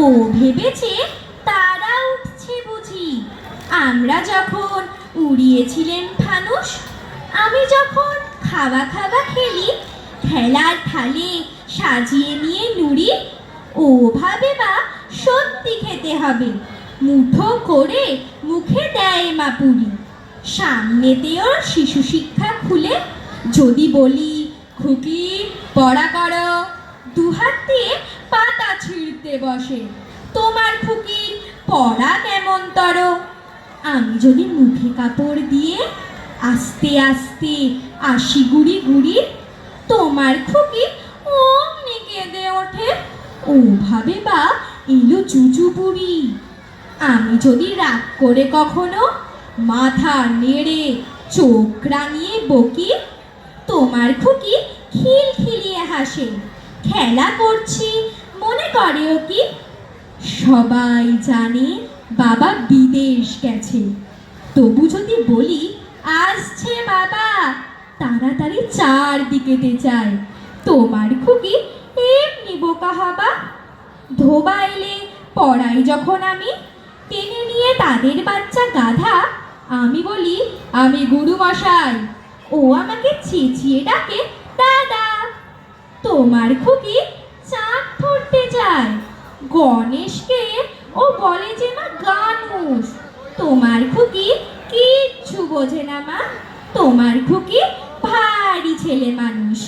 ও ভেবেছে তারা উঠছে বুঝি। আমরা যখন উড়িয়েছিলেন ফানুস আমি যখন খাওয়া খাওয়া খেলি, খেলার থালে সাজিয়ে নিয়ে নুড়ি ও ভাবে বা সত্যি খেতে হবে, মুঠো করে মুখে দেয় মা পুরি সামনেতে ওর শিশু শিক্ষা খুলে যদি বলি, খুকি, পড়া করো। দুহাত দিয়ে পাতা ছিঁড়তে বসে। তোমার খুকির পড়া কেমন তর আমি যদি মুখে কাপড় দিয়ে আস্তে আস্তে আসি গুড়ি গুড়ি তোমার খুকি অমনি কেঁদে ওঠে, ওভাবে বা এলো চুচু বুড়ি আমি যদি রাগ করে কখনো মাথা নেড়ে চোখ রাঙিয়ে বকি, তোমার খুকি খিলখিলিয়ে হাসে। খেলা করছি। মনে করে ও কি? সবাই জানে বাবা বিদেশ গেছে। তবু যদি বলি, আসছে বাবা। তাড়াতাড়ি চারদিকেতে চায় তোমার খুকি এমনি বোকা হবা। ধোবা এলে পড়াই যখন আমি। টেনে নিয়ে তাদের বাচ্চা গাধা। আমি বলি, আমি গুরু মশাই ও আমাকে চেঁচিয়ে ডাকে তোমার খুকি চাঁদ ধরতে যায়। গণেশকে ও বলে যে মা গানুষ তোমার খুকি কিচ্ছু বোঝে না মা। তোমার খুকি ভারী ছেলে মানুষ।